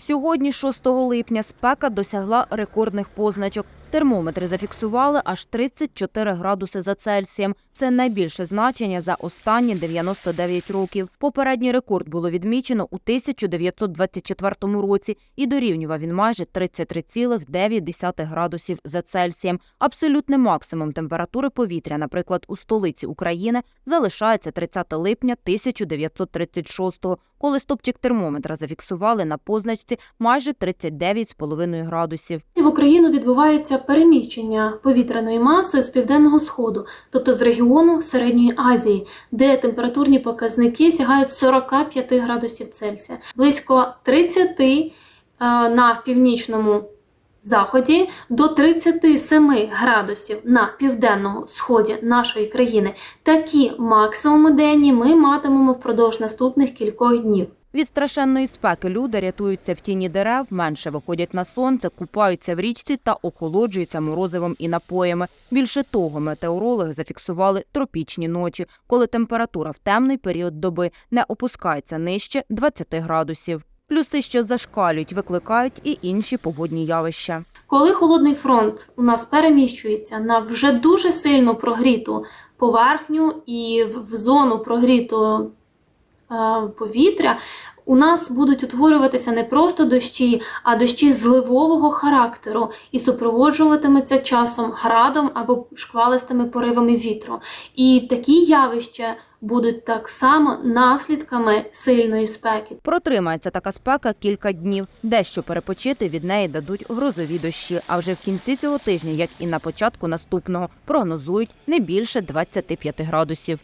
Сьогодні, 6 липня, спека досягла рекордних позначок. Термометри зафіксували аж 34 градуси за Цельсієм. Це найбільше значення за останні 99 років. Попередній рекорд було відмічено у 1924 році і дорівнював він майже 33,9 градусів за Цельсієм. Абсолютний максимум температури повітря, наприклад, у столиці України, залишається 30 липня 1936 коли стопчик термометра зафіксували на позначці майже 39,5 градусів. В Україну відбувається переміщення повітряної маси з південного сходу, тобто з регіону Середньої Азії, де температурні показники сягають 45 градусів Цельсія, близько 30 е, на північному заході до 37 градусів на південному сході нашої країни. Такі максимуми денні ми матимемо впродовж наступних кількох днів. Від страшенної спеки люди рятуються в тіні дерев, менше виходять на сонце, купаються в річці та охолоджуються морозивом і напоями. Більше того, метеорологи зафіксували тропічні ночі, коли температура в темний період доби не опускається нижче 20 градусів. Плюси, що зашкалюють, викликають і інші погодні явища. Коли холодний фронт у нас переміщується на вже дуже сильно прогріту поверхню і в зону прогрітого е, повітря, у нас будуть утворюватися не просто дощі, а дощі зливового характеру і супроводжуватиметься часом градом або шквалистими поривами вітру. І такі явища будуть так само наслідками сильної спеки. Протримається така спека кілька днів. Дещо перепочити від неї дадуть грозові дощі. А вже в кінці цього тижня, як і на початку наступного, прогнозують не більше 25 градусів.